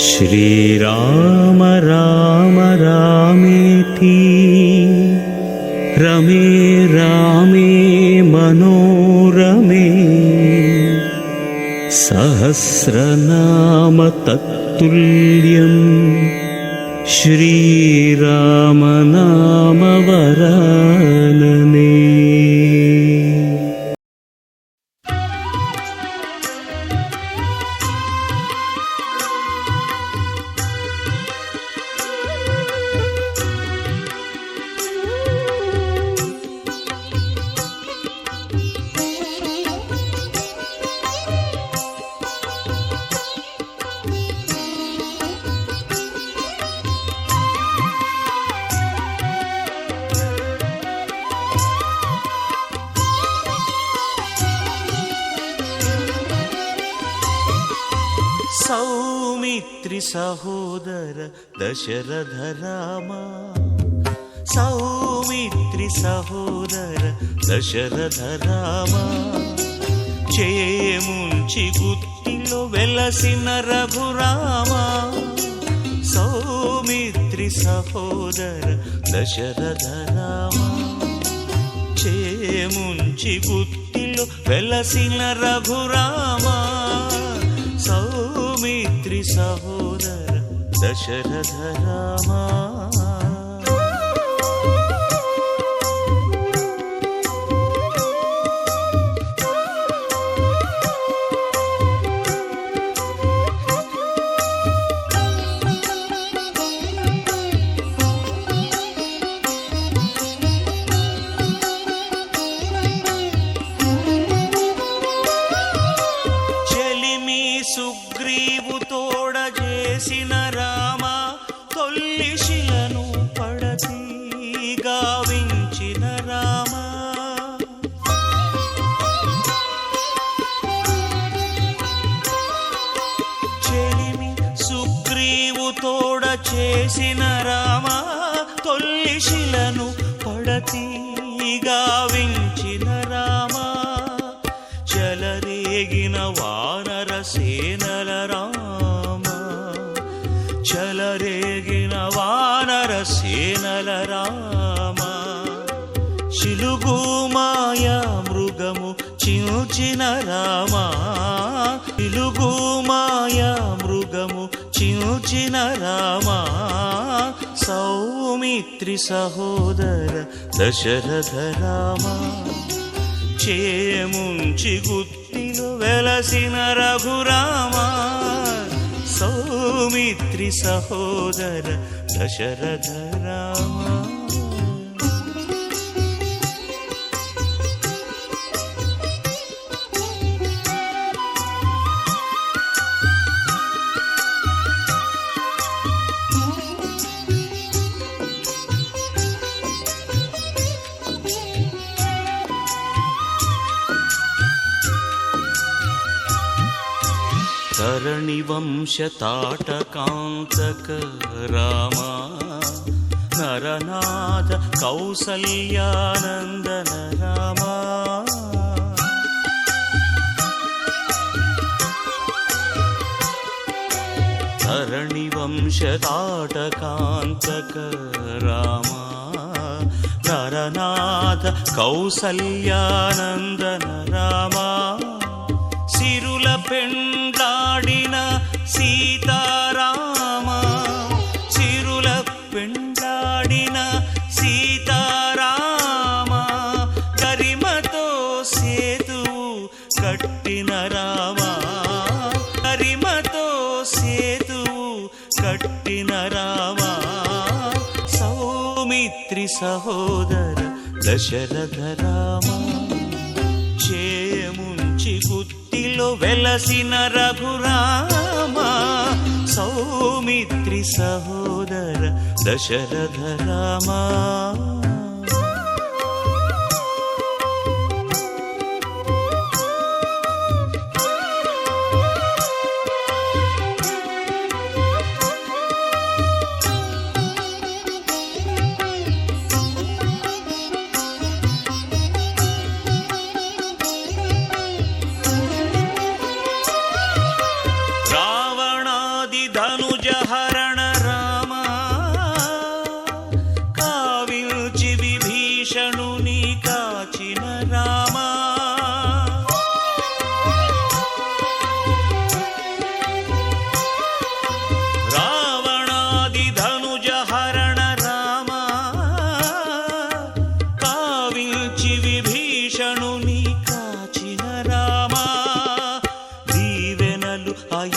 श्रीराम राम रामेति। रमे रामे मनोरमे। सहस्रनाम तत्तुल्यम् श्रीराम సహోదర దశరథ రామ సౌమిత్రి సహోదర దశరథ రామ చేముంచి గుత్తిలో వెలసిన రఘురామ. సౌమిత్రి సహోదర దశరథ రామ చేముంచి గుత్తిలో వెలసిన రఘురామ. సౌ సహోదర దశరథ రామా. తోడ చేసిన రామ తొల్లి శిలను వించిన రామ. చలరేగిన వానర సేనల రామ. చలరేగిన వానర సేనల రామ. శిలుగు మాయా మృగము చించిన రామ. తెలుగు మాయా మృగము చించిన రామా సౌమిత్రి సహోదర దశరథ రామా. చేముంచి గుత్తిలో వెలసిన రఘురామా సౌమిత్రి సహోదర దశరథ రామా. सरणिवंशताटकान्तक रामा नरनाद कौसल्यानन्दन रामा सरणिवंशताटकान्तक रामा नरनाद कौसल्यानन्दन रामा సిరుల పెండ్లాడిన సీతారామ. సిరుల పెండ్లాడిన సీతారామ. గరిమతో సేతువు కట్టిన రామ. గరిమతో సేతువు కట్టిన రామ. సౌమిత్రి సహోదర దశరథ రామ. వెలసిన రఘురామ సౌమిత్రి సహోదర దశరథ రామా.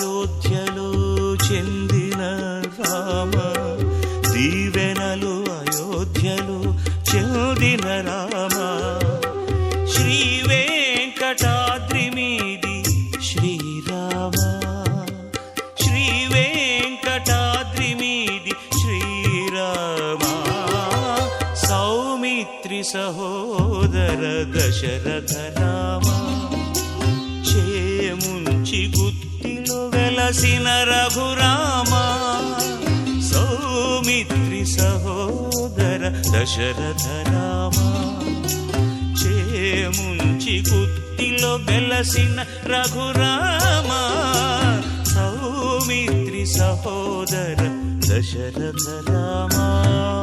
అయోధ్యలో చెందిన రామ దీవెనలు అయోధ్యలో చెందిన రామ. శ్రీ వెంకటాద్రి మీది శ్రీరామ. శ్రీ వెంకటాద్రి మీది శ్రీరామ. సౌమిత్రి సహోదర దశరథ రామ. చేమున్ వెలసిన రఘురామ సౌమిత్రి సహోదర దశరథ రామ. చేముంచి కుత్తిలో వెలసిన రఘురామ సౌమిత్రి సహోదర దశరథ రామా.